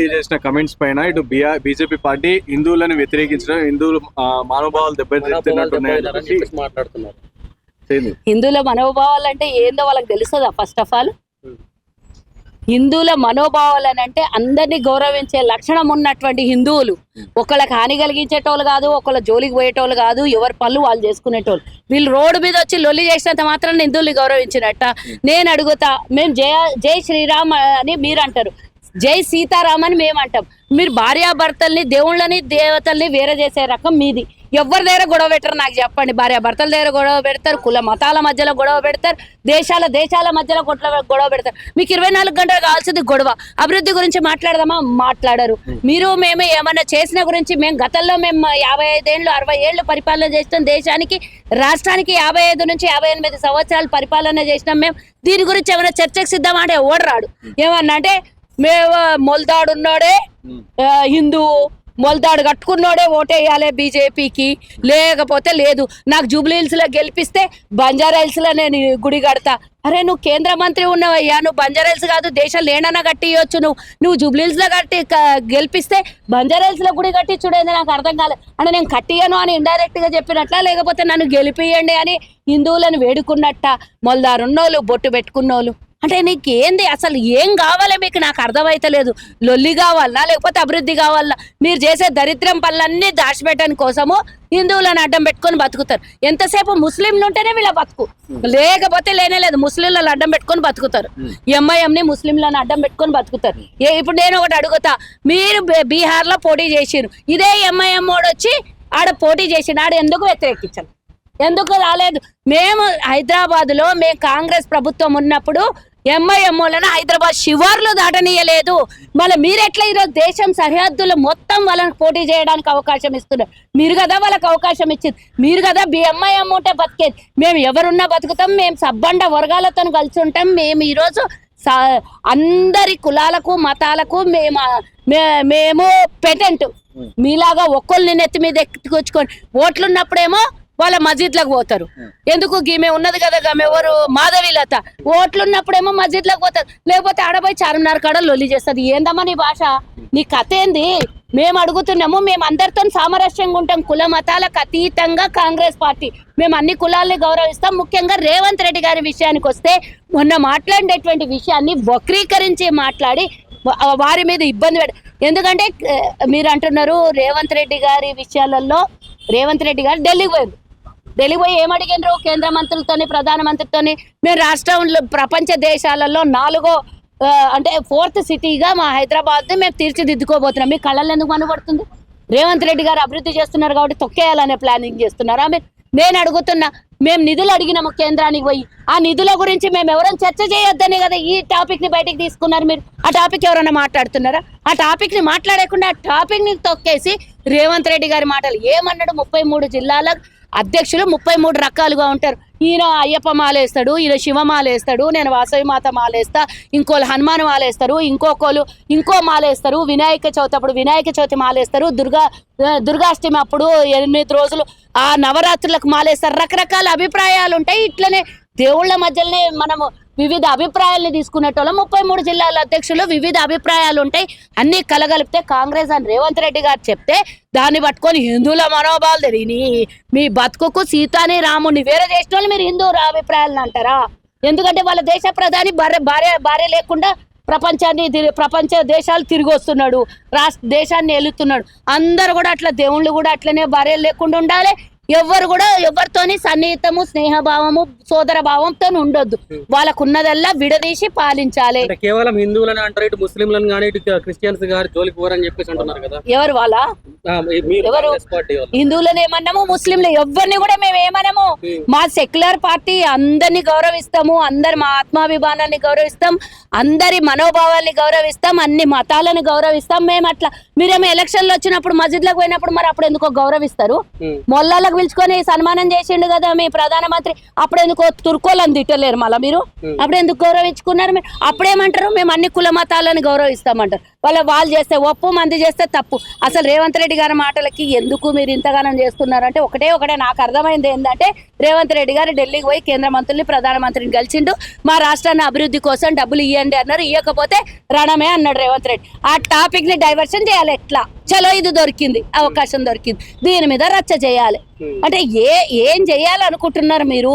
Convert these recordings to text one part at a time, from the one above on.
చేసిన కమెంట్స్ పైన ఇటు బీజేపీ పార్టీ హిందువులను వ్యతిరేకించడం హిందువులు మాట్లాడుతున్నారు. చేయండి. హిందువుల మనోభావాలు అంటే ఏందో వాళ్ళకి తెలుస్తుందా ఫస్ట్ ఆఫ్ ఆల్ హిందువుల మనోభావాలు అని అంటే అందరినీ గౌరవించే లక్షణం ఉన్నటువంటి హిందువులు. ఒకళ్ళకి హాని కలిగించేటోళ్ళు కాదు ఒకళ్ళ జోలికి పోయేటోళ్ళు కాదు ఎవరి పనులు వాళ్ళు చేసుకునేటోళ్ళు. వీళ్ళు రోడ్డు మీద వచ్చి లొల్లి చేసినంత మాత్రం హిందువుల్ని గౌరవించినట్ట. నేను అడుగుతా మేము జయ జై శ్రీరామ్ అని మీరు అంటారు. జై సీతారాం అని మేము అంటాం మీరు భార్యాభర్తల్ని దేవుళ్ళని దేవతల్ని వేరే చేసే రకం మీది. ఎవరి దగ్గర గొడవ పెట్టరు నాకు చెప్పండి. భార్యాభర్తల దగ్గర గొడవ పెడతారు కుల మతాల మధ్యలో గొడవ పెడతారు దేశాల దేశాల మధ్యలో కొట్ల గొడవ పెడతారు. మీకు ఇరవై నాలుగు గంటలు కావాల్సింది గొడవ. అభివృద్ధి గురించి మాట్లాడదామా? మాట్లాడరు. మీరు మేము ఏమైనా చేసిన గురించి మేము గతంలో మేము యాభై ఐదేళ్ళు అరవై ఏళ్ళు పరిపాలన చేస్తాం దేశానికి రాష్ట్రానికి యాభై ఐదు నుంచి యాభై ఎనిమిది సంవత్సరాలు పరిపాలన చేసినాం మేము. దీని గురించి ఏమైనా చర్చకు సిద్ధమా అంటే ఓడరాడు ఏమన్నా అంటే మేము మొలదాడు ఉన్నాడే ఆ, హిందువు మొలదాడు కట్టుకున్నోడే ఓటేయాలి బీజేపీకి. లేకపోతే లేదు. నాకు జూబ్లీ హిల్స్లో గెలిపిస్తే బంజారా హిల్స్లో నేను గుడి కడతా. అరే నువ్వు కేంద్ర మంత్రి ఉన్నావయ్యా. నువ్వు బంజారా హిల్స్ కాదు దేశం లేనన్నా కట్టియొచ్చు నువ్వు. నువ్వు జూబ్లీ హిల్స్లో కట్టి గెలిపిస్తే బంజారా హిల్స్లో గుడి కట్టించుడేంది నాకు అర్థం కాలేదు అంటే నేను కట్టియను అని ఇండైరెక్ట్గా చెప్పినట్లా లేకపోతే నన్ను గెలిపియండి అని హిందువులను వేడుకున్నట్ట. మొలదారున్నోళ్ళు బొట్టు పెట్టుకున్నోళ్ళు. అంటే నీకు ఏంది అసలు ఏం కావాలి మీకు నాకు అర్థమైతలేదు. లొల్లి కావాలనా? లేకపోతే అభివృద్ధి కావాలనా? మీరు చేసే దరిద్రం పనులన్నీ దాచిపెట్టని కోసము హిందువులను అడ్డం పెట్టుకొని బతుకుతారు. ఎంతసేపు ముస్లింలు ఉంటేనే వీళ్ళ బతుకు. లేకపోతే లేనే లేదు ముస్లింలను అడ్డం పెట్టుకొని బతుకుతారు. ఎంఐఎంని ముస్లింలను అడ్డం పెట్టుకొని బతుకుతారు. ఏ ఇప్పుడు నేను ఒకటి అడుగుతా. మీరు బీహార్లో పోటీ చేసిరు. ఇదే ఎంఐఎం వాడు వచ్చి ఆడ పోటీ చేసిన ఆడ ఎందుకు వ్యతిరేకించారు ఎందుకు రాలేదు? మేము హైదరాబాద్లో మేము కాంగ్రెస్ ప్రభుత్వం ఉన్నప్పుడు ఎంఐఎంఓలను హైదరాబాద్ శివార్లు దాటనీయలేదు. మళ్ళీ మీరు ఎట్లా ఈరోజు దేశం సరిహద్దులు మొత్తం వాళ్ళని పోటీ చేయడానికి అవకాశం ఇస్తున్నారు? మీరు కదా వాళ్ళకి అవకాశం ఇచ్చింది. మీరు కదా ఎంఐఎం ఉంటే బతికేది. మేము ఎవరున్నా బతుకుతాం మేము సబ్బండ వర్గాలతో కలిసి ఉంటాం. మేము ఈరోజు అందరి కులాలకు మతాలకు మేము మే- మేము పెటెంట్. మీలాగా ఒక్కళ్ళు నెత్తి మీద ఎత్తుకొచ్చుకొని ఓట్లున్నప్పుడేమో వాళ్ళ మస్జిద్లకు పోతారు. ఎందుకు? గీమె ఉన్నది కదా గమె ఎవరు? మాధవీలత ఓట్లున్నప్పుడేమో మస్జిద్లకు పోతారు. లేకపోతే ఆడపోయి చారున్నర కాడ లొల్లి చేస్తుంది. ఏందమ్మా నీ భాష? నీ కథ ఏంది? మేము అడుగుతున్నాము మేము అందరితో సామరస్యంగా ఉంటాం. కుల మతాలకు అతీతంగా కాంగ్రెస్ పార్టీ. మేము అన్ని కులాల్ని గౌరవిస్తాం. ముఖ్యంగా రేవంత్ రెడ్డి గారి విషయానికి వస్తే మొన్న మాట్లాడినటువంటి విషయాన్ని వక్రీకరించి మాట్లాడి వారి మీద ఇబ్బంది పెడ ఎందుకంటే మీరు అంటున్నారు రేవంత్ రెడ్డి గారి విషయాలలో రేవంత్ రెడ్డి గారు ఢిల్లీకి పోయారు. ఢిల్లీ పోయి ఏమడిగినరు కేంద్ర మంత్రులతోని ప్రధానమంత్రితోని మేము రాష్ట్రంలో ప్రపంచ దేశాలలో నాలుగో అంటే ఫోర్త్ సిటీగా మా హైదరాబాద్ మేము తీర్చిదిద్దుకోబోతున్నాం. మీ కళ్ళల్లో ఎందుకు మనబడుతుంది రేవంత్ రెడ్డి గారు అభివృద్ధి చేస్తున్నారు కాబట్టి తొక్కేయాలనే ప్లానింగ్ చేస్తున్నారా? మీరు నేను అడుగుతున్నా మేము నిధులు అడిగినాము కేంద్రానికి పోయి. ఆ నిధుల గురించి మేము ఎవరైనా చర్చ చేయొద్దనే కదా ఈ టాపిక్ని తీసుకున్నారు మీరు. ఆ టాపిక్ ఎవరైనా మాట్లాడుతున్నారా? ఆ టాపిక్ని మాట్లాడకుండా ఆ టాపిక్ని తొక్కేసి రేవంత్ రెడ్డి గారి మాటలు. ఏమన్నాడు? ముప్పై మూడు జిల్లాల అధ్యక్షులు ముప్పై మూడు రకాలుగా ఉంటారు. ఈయన అయ్యప్ప మాలేస్తాడు ఈయన శివ మాలేస్తాడు నేను వాసవి మాత మాల ఇంకోళ్ళు హనుమాన్ మాలేస్తారు ఇంకోకోళ్ళు ఇంకో మాలేస్తారు వినాయక చవితి అప్పుడు వినాయక చవితి మాలేస్తారు దుర్గా దుర్గాష్టమి అప్పుడు ఎనిమిది రోజులు ఆ నవరాత్రులకు మాలేస్తారు. రకరకాల అభిప్రాయాలు ఉంటాయి. ఇట్లనే దేవుళ్ళ మధ్యలోనే మనము వివిధ అభిప్రాయాలను తీసుకునేటోళ్ళం. ముప్పై మూడు జిల్లాల అధ్యక్షులు వివిధ అభిప్రాయాలు ఉంటాయి అన్ని కలగలిపితే కాంగ్రెస్ అని రేవంత్ రెడ్డి గారు చెప్తే దాన్ని పట్టుకొని హిందువుల మనోభావాలు తెలియని మీ బతుకుకు సీతాని రాముని వేరే చేసిన వాళ్ళు మీరు హిందూ అభిప్రాయాలను అంటారా? ఎందుకంటే వాళ్ళ దేశ ప్రధాని భార్య భార్య భార్య లేకుండా ప్రపంచాన్ని ప్రపంచ దేశాలు తిరిగి వస్తున్నాడు. రాష్ట్ర దేశాన్ని వెళుతున్నాడు అందరు కూడా అట్లా దేవుళ్ళు కూడా అట్లనే భార్య లేకుండా ఉండాలి. ఎవరు కూడా ఎవరితోని సన్నిహితము స్నేహభావము సోదర భావంతో ఉండొద్దు. వాళ్ళకున్నదల్లా విడదీసి పాలించాలి. కేవలం హిందువులని అంటారు ఇటు ముస్లింలను కానీ ఇటు క్రిస్టియన్స్ గారు జోలికి పోరని చెప్పేసి అంటున్నారు కదా. ఎవరు వాళ్ళ? ఎవరు? హిందువులను ఏమన్నాము ముస్లింలు ఎవరిని కూడా మేము ఏమన్నాము మా సెక్యులర్ పార్టీ అందరిని గౌరవిస్తాము అందరి మా ఆత్మాభిమానాన్ని గౌరవిస్తాం అందరి మనోభావాల్ని గౌరవిస్తాం అన్ని మతాలను గౌరవిస్తాం. మేము అట్లా మీరేమో ఎలక్షన్లు వచ్చినప్పుడు మస్జిద్లకు పోయినప్పుడు మరి అప్పుడు ఎందుకో గౌరవిస్తారు. మొల్లాలకు పిలుచుకొని సన్మానం చేసిండు కదా మీ ప్రధానమంత్రి. అప్పుడు ఎందుకో తుర్కోలని తిట్టలేరు మళ్ళీ మీరు? అప్పుడు ఎందుకు గౌరవించుకున్నారు? మీరు అప్పుడేమంటారు? మేము అన్ని కుల మతాలను గౌరవిస్తామంటారు. వాళ్ళ వాళ్ళు చేస్తే ఒప్పు మంది చేస్తే తప్పు. అసలు రేవంత్ రెడ్డి రెడ్డి గారి మాటలకి ఎందుకు మీరు ఇంతగానం చేస్తున్నారంటే ఒకటే ఒకటే నాకు అర్థమైంది ఏంటంటే రేవంత్ రెడ్డి గారు ఢిల్లీకి పోయి కేంద్ర మంత్రుల్ని ప్రధానమంత్రిని కలిసిండు. మా రాష్ట్రాన్ని అభివృద్ధి కోసం డబ్బులు ఇవ్వండి అన్నారు. ఇవ్వకపోతే రణమే అన్నాడు రేవంత్ రెడ్డి. ఆ టాపిక్ని డైవర్షన్ చేయాలి ఎట్లా? చలో ఇది దొరికింది అవకాశం దొరికింది. దీని మీద రచ్చ చేయాలి. అంటే ఏ ఏం చేయాలనుకుంటున్నారు మీరు?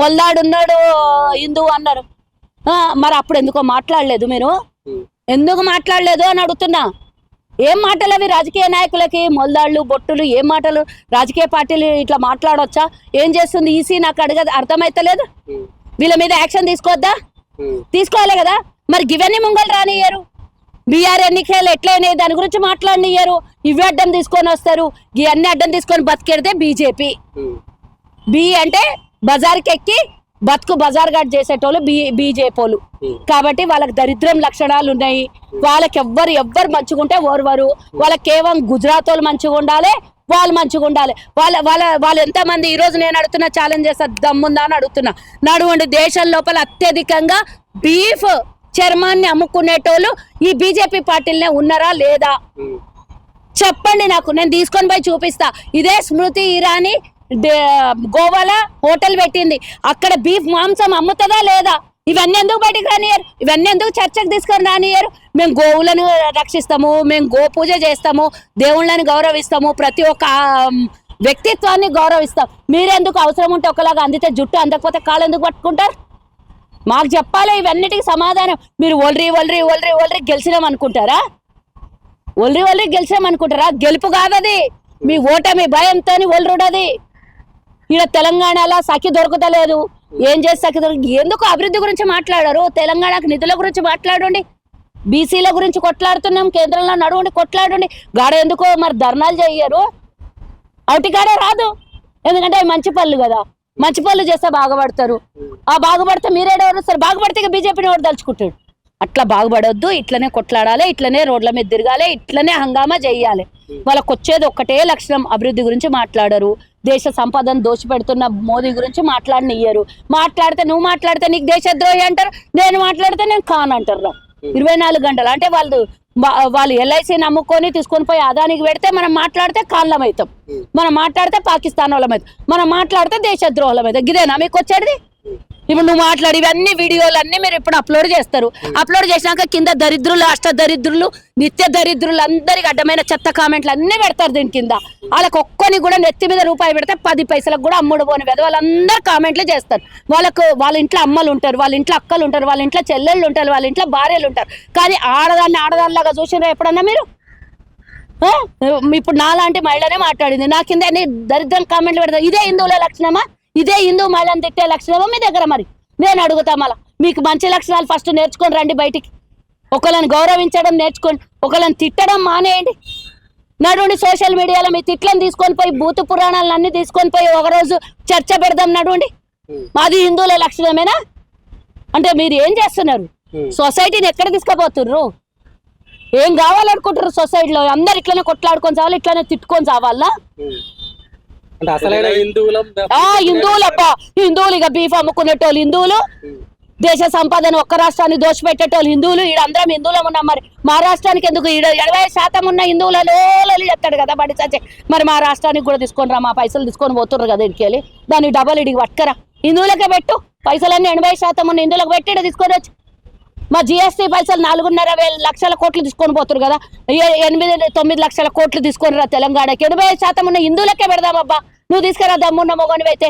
మొల్లాడున్నాడు హిందువు అన్నారు. మరి అప్పుడు ఎందుకో మాట్లాడలేదు మీరు? ఎందుకు మాట్లాడలేదు అని అడుగుతున్నా. ఏం మాటలు అవి రాజకీయ నాయకులకి? మొల్దాళ్ళు బొట్టులు ఏం మాటలు? రాజకీయ పార్టీలు ఇట్లా మాట్లాడొచ్చా? ఏం చేస్తుంది ఈసీ? నాకు అడగ అర్థమైతలేదు? వీళ్ళ మీద యాక్షన్ తీసుకోవద్దా? తీసుకోవాలి కదా? మరి గివన్నీ ముంగలు రానియ్యారు? బీఆర్ ఎన్నికలు ఎట్లయినాయి దాని గురించి మాట్లాడనియ్యారు. ఇవి అడ్డం తీసుకొని వస్తారు. ఇవన్నీ అడ్డం తీసుకొని బతికెడితే బీజేపీ. బి అంటే బజార్కి ఎక్కి బతుకు బజార్ గాట్ చేసేటోళ్ళు బీ బీజేపీలు. కాబట్టి వాళ్ళకి దరిద్రం లక్షణాలు ఉన్నాయి. వాళ్ళకి ఎవ్వరు ఎవ్వరు మంచిగా ఉంటే ఓర్వరు వాళ్ళకి కేవలం గుజరాత్ వాళ్ళు మంచిగా ఉండాలి వాళ్ళు మంచిగా ఉండాలి. వాళ్ళ వాళ్ళ వాళ్ళు ఎంతమంది ఈ రోజు నేను అడుగుతున్నా ఛాలెంజ్ చేస్తా దమ్ముందా అని అడుగుతున్నా. నడువండి దేశం లోపల అత్యధికంగా బీఫ్ చర్మాన్ని అమ్ముకునేటోళ్ళు ఈ బీజేపీ పార్టీలనే ఉన్నారా లేదా? చెప్పండి నాకు నేను తీసుకొని పోయి చూపిస్తా. ఇదే స్మృతి ఇరానీ గోవాలో హోటల్ పెట్టింది. అక్కడ బీఫ్ మాంసం అమ్ముతుందా లేదా? ఇవన్నీ ఎందుకు బయటికి రానియరు ఇవన్నీ ఎందుకు చర్చకు తీసుకొని రానియరు మేము గోవులను రక్షిస్తాము మేము గో పూజ చేస్తాము దేవుళ్ళని గౌరవిస్తాము ప్రతి ఒక్క వ్యక్తిత్వాన్ని గౌరవిస్తాం. మీరెందుకు అవసరం ఉంటే ఒకలాగా అందితే జుట్టు అందకపోతే కాళ్ళు ఎందుకు పట్టుకుంటారు? మాకు చెప్పాలి ఇవన్నిటికి సమాధానం. మీరు ఒలరి ఒలరి ఒలరి ఒలరి గెలిచినాం అనుకుంటారా ఒలరి ఒలరి గెలిచినాం అనుకుంటారా గెలుపు కాదది. మీ ఓటమి భయంతో ఒలరుడది. ఇక్కడ తెలంగాణలో సఖి దొరకతలేదు. ఏం చేసి సఖి దొరికి? ఎందుకు అభివృద్ధి గురించి మాట్లాడారు? తెలంగాణకు నిధుల గురించి మాట్లాడండి. బీసీల గురించి కొట్లాడుతున్నాం కేంద్రంలో నడవండి కొట్లాడండి. గాడ ఎందుకో మరి ధర్నాలు చెయ్యరు అవుటికాడే రాదు. ఎందుకంటే మంచి పళ్ళు కదా. మంచి పనులు చేస్తే బాగుపడతారు. ఆ బాగుపడితే మీరేడెవరు సరే? బాగుపడితే బీజేపీని ఎవరు తలుచుకుంటాడు? అట్లా బాగుపడొద్దు ఇట్లనే కొట్లాడాలి ఇట్లనే రోడ్ల మీద తిరగాలి ఇట్లనే హంగామా చేయాలి. వాళ్ళకి వచ్చేది ఒక్కటే లక్షణం అభివృద్ధి గురించి మాట్లాడరు. దేశ సంపదను దోచిపెడుతున్న మోదీ గురించి మాట్లాడనియ్యరు. మాట్లాడితే నువ్వు మాట్లాడితే నీకు దేశద్రోహి అంటారు నేను మాట్లాడితే నేను కాన్ అంటారు. ఇరవై నాలుగు గంటలు అంటే వాళ్ళు వాళ్ళు ఎల్ఐసి నమ్ముకొని తీసుకొని పోయి అదానికి పెడితే మనం మాట్లాడితే కాళ్ళం అవుతాం మనం మాట్లాడితే పాకిస్తాన్ వాళ్ళం అవుతాం మనం మాట్లాడితే దేశద్రోహులం అవుతాం ఇదేనా మీకు వచ్చేది ఇప్పుడు నువ్వు మాట్లాడి ఇవన్నీ వీడియోలు అన్ని మీరు ఇప్పుడు అప్లోడ్ చేస్తారు. అప్లోడ్ చేసినాక కింద దరిద్రులు అష్ట దరిద్రులు నిత్య దరిద్రులు అందరికి అడ్డమైన చెత్త కామెంట్లు అన్ని పెడతారు దీని కింద. వాళ్ళకి ఒక్కని కూడా నెత్తి మీద రూపాయి పెడితే పది పైసలకు కూడా అమ్ముడు పోని పెద్ద వాళ్ళందరూ కామెంట్లు చేస్తారు. వాళ్ళకు వాళ్ళ ఇంట్లో అమ్మలు ఉంటారు వాళ్ళ ఇంట్లో అక్కలు ఉంటారు వాళ్ళ ఇంట్లో చెల్లెళ్ళు ఉంటారు వాళ్ళ ఇంట్లో భార్యలు ఉంటారు. కానీ ఆడదాన్ని ఆడదానిలాగా చూసినారా ఎప్పుడన్నా మీరు? ఇప్పుడు నాలాంటి మహిళనే మాట్లాడింది. నా కింద దరిద్రం కామెంట్లు పెడతారు. ఇదే హిందువుల లక్షణమా? ఇదే హిందూ మహిళను తిట్టే లక్షణమా మీ దగ్గర మరి? నేను అడుగుతా మళ్ళా. మీకు మంచి లక్షణాలు ఫస్ట్ నేర్చుకొని రండి బయటికి. ఒకళ్ళని గౌరవించడం నేర్చుకోండి. ఒకళ్ళని తిట్టడం మానేయండి. నడుండి సోషల్ మీడియాలో మీ తిట్లను తీసుకొని పోయి భూత పురాణాలను అన్ని తీసుకొని పోయి ఒకరోజు చర్చ పెడదాం నడుండి. మాది హిందువుల లక్షణమేనా? అంటే మీరు ఏం చేస్తున్నారు? సొసైటీని ఎక్కడ తీసుకుపోతుర్రు? ఏం కావాలనుకుంటారు సొసైటీలో? అందరు ఇట్లనే కొట్లాడుకొని చావాలి ఇట్లనే తిట్టుకొని చావాలా? అసలైన హిందువులం హిందువులు అబ్బా హిందువులు ఇక బీఫ్ అమ్ముకునేటోళ్ళు హిందువులు. దేశ సంపదను ఒక్క రాష్ట్రాన్ని దోచిపెట్టేటోళ్ళు హిందువులు. ఈడ అందరం హిందువులం ఉన్నాం మరి. మా రాష్ట్రానికి ఎందుకు ఎనభై శాతం ఉన్న హిందువులలో చెప్తాడు కదా బడి చచ్చే మరి మా రాష్ట్రానికి కూడా తీసుకొని రా మా పైసలు తీసుకొని పోతుర్రు కదా ఇడికి వెళ్ళి. దాన్ని డబల్ ఇడికి పట్టుకరా. హిందువులకే పెట్టు. పైసలన్నీ ఎనభై శాతం ఉన్న హిందువులకు పెట్టి తీసుకొని వచ్చి. మా జిఎస్టీ పైసలు నాలుగున్నర వేల లక్షల కోట్లు తీసుకొని పోతురు కదా. ఎనిమిది తొమ్మిది లక్షల కోట్లు తీసుకొని రా తెలంగాణకి. ఎనభై శాతం ఉన్న హిందువులకే పెడదామబ్బా నువ్వు తీసుకురా దమ్మున్న మొగనివైతే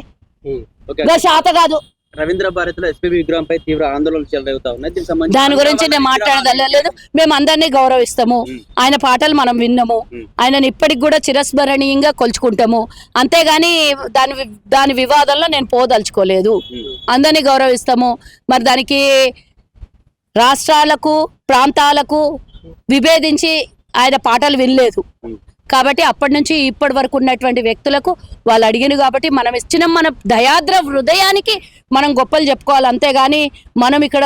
ఓకే. ఇంకా శాత కాదు. రవీంద్ర భారతిలో ఎస్పీబీ విగ్రహంపై తీవ్ర చెలరేగుతా ఉన్నాయి. సంబంధించి దాని గురించి నేను మాట్లాడదలేదు మేము అందరినీ గౌరవిస్తాము. ఆయన పాటలు మనం విన్నాము. ఆయనని ఇప్పటికి కూడా చిరస్మరణీయంగా కొలుచుకుంటాము. అంతేగాని దాని దాని వివాదంలో నేను పోదలుచుకోలేదు. అందరినీ గౌరవిస్తాము. మరి దానికి రాష్ట్రాలకు ప్రాంతాలకు విభేదించి ఆయన పాటలు వినలేదు. కాబట్టి అప్పటి నుంచి ఇప్పటి వరకు ఉన్నటువంటి వ్యక్తులకు వాళ్ళు అడిగిన కాబట్టి మనం ఇచ్చిన మన దయాద్ర హృదయానికి మనం గొప్పలు చెప్పుకోవాలి అంతేగాని మనం ఇక్కడ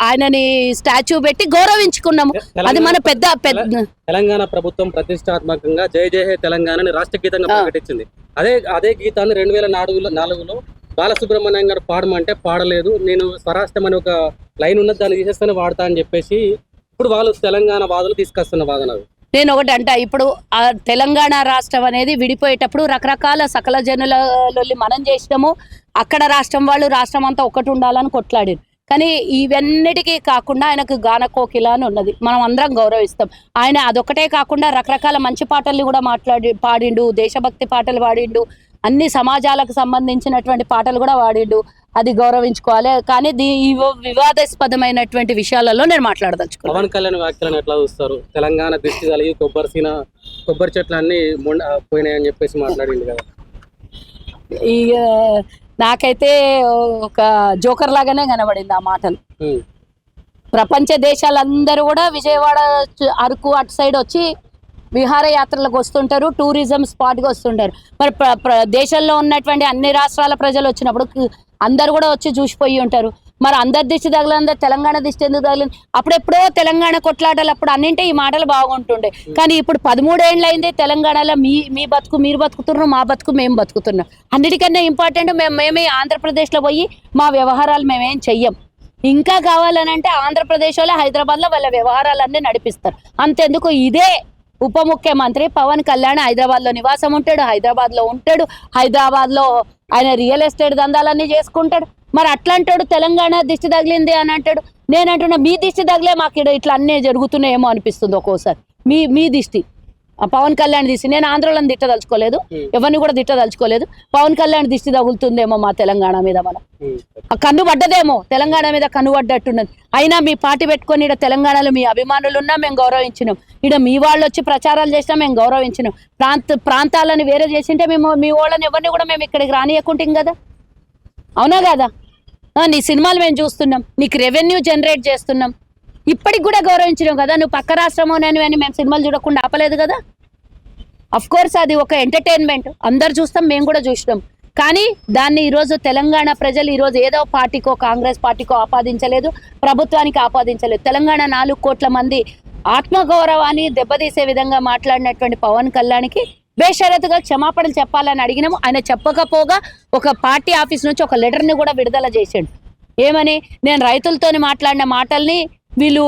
ఆయనని స్టాచ్యూ పెట్టి గౌరవించుకున్నాము అది మన పెద్ద పెద్ద తెలంగాణ ప్రభుత్వం ప్రతిష్టాత్మకంగా జై జయ హే తెలంగాణని రాష్ట్ర గీతంగా. ప్రకటించింది అదే అదే గీతాన్ని రెండు వేల నాలుగులో నాలుగులో బాలసుబ్రహ్మణ్యం గారు పాడమంటే పాడలేదు నేను స్వరాష్ట్రం అని ఒక లైన్ ఉన్నది దాన్ని తీసేస్తేనే వాడతా అని చెప్పేసి ఇప్పుడు వాళ్ళు తెలంగాణ వాదులు తీసుకొస్తున్న వాదన. నేను ఒకటి అంట ఇప్పుడు ఆ తెలంగాణ రాష్ట్రం అనేది విడిపోయేటప్పుడు రకరకాల సకల జనులలో మనం చేసినాము అక్కడ రాష్ట్రం వాళ్ళు రాష్ట్రం అంతా ఒకటి ఉండాలని కొట్లాడారు. కానీ ఇవన్నిటికీ కాకుండా ఆయనకు గాన కోకిల అని ఉన్నది. మనం అందరం గౌరవిస్తాం. ఆయన అదొకటే కాకుండా రకరకాల మంచి పాటల్ని కూడా మాట్లాడి పాడిండు దేశభక్తి పాటలు పాడిండు అన్ని సమాజాలకు సంబంధించినటువంటి పాటలు కూడా పాడిండు అది గౌరవించుకోవాలి. కానీ దీ ఈ వివాదాస్పదమైనటువంటి విషయాలలో నేను మాట్లాడదలుచుకున్నాను పవన్ కళ్యాణ్ వ్యాఖ్యలను ఎట్లా చూస్తారు? తెలంగాణ దిష్టి కలిగి కొబ్బరి సీన కొబ్బరి చెట్లు అన్ని పోయినాయని చెప్పేసి మాట్లాడింది కదా. ఇక నాకైతే ఒక జోకర్ లాగానే కనబడింది ఆ మాటలు. ప్రపంచ దేశాలందరూ కూడా విజయవాడ అరకు అటు సైడ్ వచ్చి విహారయాత్రలకు వస్తుంటారు టూరిజం స్పాట్గా వస్తుంటారు. మరి ప్ర- దేశంలో ఉన్నటువంటి అన్ని రాష్ట్రాల ప్రజలు వచ్చినప్పుడు అందరు కూడా వచ్చి చూసిపోయి ఉంటారు. మరి అందరి దిష్టి తగలందరు తెలంగాణ దిష్టి ఎందుకు తగలింది? అప్పుడెప్పుడో తెలంగాణ కొట్లాటలు అప్పుడు అన్నింటే ఈ మాటలు బాగుంటుండే. కానీ ఇప్పుడు పదమూడేళ్ళు అయిందే తెలంగాణలో మీ మీ బతుకు మీరు బతుకుతున్నారు మా బతుకు మేము బతుకుతున్నాం. అన్నిటికన్నా ఇంపార్టెంట్ మేము మేమే ఆంధ్రప్రదేశ్లో పోయి మా వ్యవహారాలు మేమేం చెయ్యం. ఇంకా కావాలనంటే ఆంధ్రప్రదేశ్లో హైదరాబాద్లో వాళ్ళ వ్యవహారాలన్నీ నడిపిస్తారు. అంతెందుకు? ఇదే ఉప ముఖ్యమంత్రి పవన్ కళ్యాణ్ హైదరాబాద్లో నివాసం ఉంటాడు హైదరాబాద్లో ఉంటాడు హైదరాబాద్లో ఆయన రియల్ ఎస్టేట్ దందాలన్నీ చేసుకుంటాడు. మరి అట్లా అంటాడు తెలంగాణ దిష్టి తగిలింది అని అంటాడు. నేను అంటున్నా మీ దిష్టి తగిలే మాకు ఈడ ఇట్లా అన్నీ జరుగుతున్నాయేమో అనిపిస్తుంది ఒక్కోసారి. మీ మీ దిష్టి. పవన్ కళ్యాణ్ దిష్టి నేను ఆంధ్రలో తిట్టదలుచుకోలేదు. ఎవరిని కూడా తిట్టదలుచుకోలేదు. పవన్ కళ్యాణ్ దిష్టి తగులుతుందేమో మా తెలంగాణ మీద మనం. కన్ను పడ్డదేమో తెలంగాణ మీద కన్ను పడ్డట్టున్నది. అయినా మీ పార్టీ పెట్టుకొని ఇక్కడ తెలంగాణలో మీ అభిమానులు ఉన్నా మేము గౌరవించినాం. ఇక్కడ మీ వాళ్ళు వచ్చి ప్రచారాలు చేసినా మేము గౌరవించినాం. ప్రాంత ప్రాంతాలను వేరే చేసింటే మేము మీ వాళ్ళని ఎవరిని కూడా మేము ఇక్కడికి రానియకుంటాం కదా? అవునా కదా? నీ సినిమాలు మేము చూస్తున్నాం. నీకు రెవెన్యూ జనరేట్ చేస్తున్నాం. ఇప్పటికి కూడా గౌరవించినాం కదా? నువ్వు పక్క రాష్ట్రమోనని అని మేము సినిమాలు చూడకుండా ఆపలేదు కదా? అఫ్ కోర్స్ అది ఒక ఎంటర్టైన్మెంట్ అందరు చూస్తాం మేము కూడా చూసినాం కానీ దాన్ని ఈరోజు తెలంగాణ ప్రజలు ఈరోజు ఏదో పార్టీకో కాంగ్రెస్ పార్టీకో ఆపాదించలేదు ప్రభుత్వానికి ఆపాదించలేదు. తెలంగాణ నాలుగు కోట్ల మంది ఆత్మగౌరవాన్ని దెబ్బతీసే విధంగా మాట్లాడినటువంటి పవన్ కళ్యాణ్కి బేషరతుగా క్షమాపణలు చెప్పాలని అడిగినాము. ఆయన చెప్పకపోగా ఒక పార్టీ ఆఫీస్ నుంచి ఒక లెటర్ని కూడా విడుదల చేసిండు. ఏమని? నేను రైతులతోని మాట్లాడిన మాటల్ని వీళ్ళు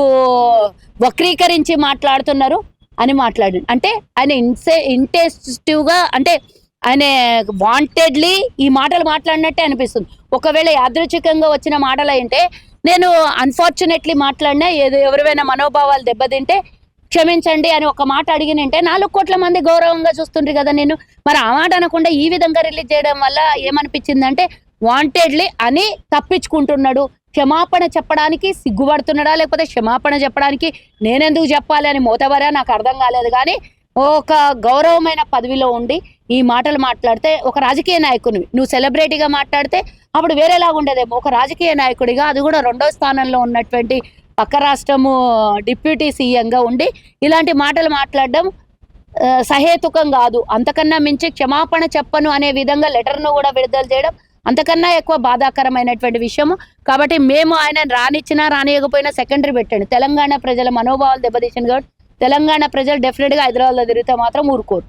వక్రీకరించి మాట్లాడుతున్నారు అని మాట్లాడి అంటే ఆయన ఇన్సే ఇంటెస్టివ్గా అంటే ఆయన వాంటెడ్లీ ఈ మాటలు మాట్లాడినట్టే అనిపిస్తుంది. ఒకవేళ యాదృచ్ఛికంగా వచ్చిన మాటలు అంటే నేను అన్ఫార్చునేట్లీ మాట్లాడినా ఏదో ఎవరివైనా మనోభావాలు దెబ్బతింటే క్షమించండి అని ఒక మాట అడిగినంటే నాలుగు కోట్ల మంది గౌరవంగా చూస్తుండ్రు కదా నేను మరి ఆ మాట అనకుండా ఈ విధంగా రిలీజ్ చేయడం వల్ల ఏమనిపించిందంటే వాంటెడ్లీ అని తప్పించుకుంటున్నాడు. క్షమాపణ చెప్పడానికి సిగ్గుపడుతున్నాడా? లేకపోతే క్షమాపణ చెప్పడానికి నేనెందుకు చెప్పాలి అని మోతవరా నాకు అర్థం కాలేదు కానీ ఒక గౌరవమైన పదవిలో ఉండి ఈ మాటలు మాట్లాడితే ఒక రాజకీయ నాయకుని నువ్వు సెలబ్రిటీగా మాట్లాడితే అప్పుడు వేరేలాగా ఉండేదేమో. ఒక రాజకీయ నాయకుడిగా అది కూడా రెండో స్థానంలో ఉన్నటువంటి పక్క రాష్ట్రము డిప్యూటీ సీఎంగా ఉండి ఇలాంటి మాటలు మాట్లాడడం సహేతుకం కాదు. అంతకన్నా మించి క్షమాపణ చెప్పను అనే విధంగా లెటర్ను కూడా విడుదల చేయడం అంతకన్నా ఎక్కువ బాధాకరమైనటువంటి విషయము. కాబట్టి మేము ఆయన రానిచ్చినా రానియకపోయినా సెకండరీ పెట్టండి. తెలంగాణ ప్రజల మనోభావాలు దెబ్బతీసింది కాబట్టి తెలంగాణ ప్రజలు డెఫినెట్గా హైదరాబాద్లో తిరిగితే మాత్రం ఊరుకోరు.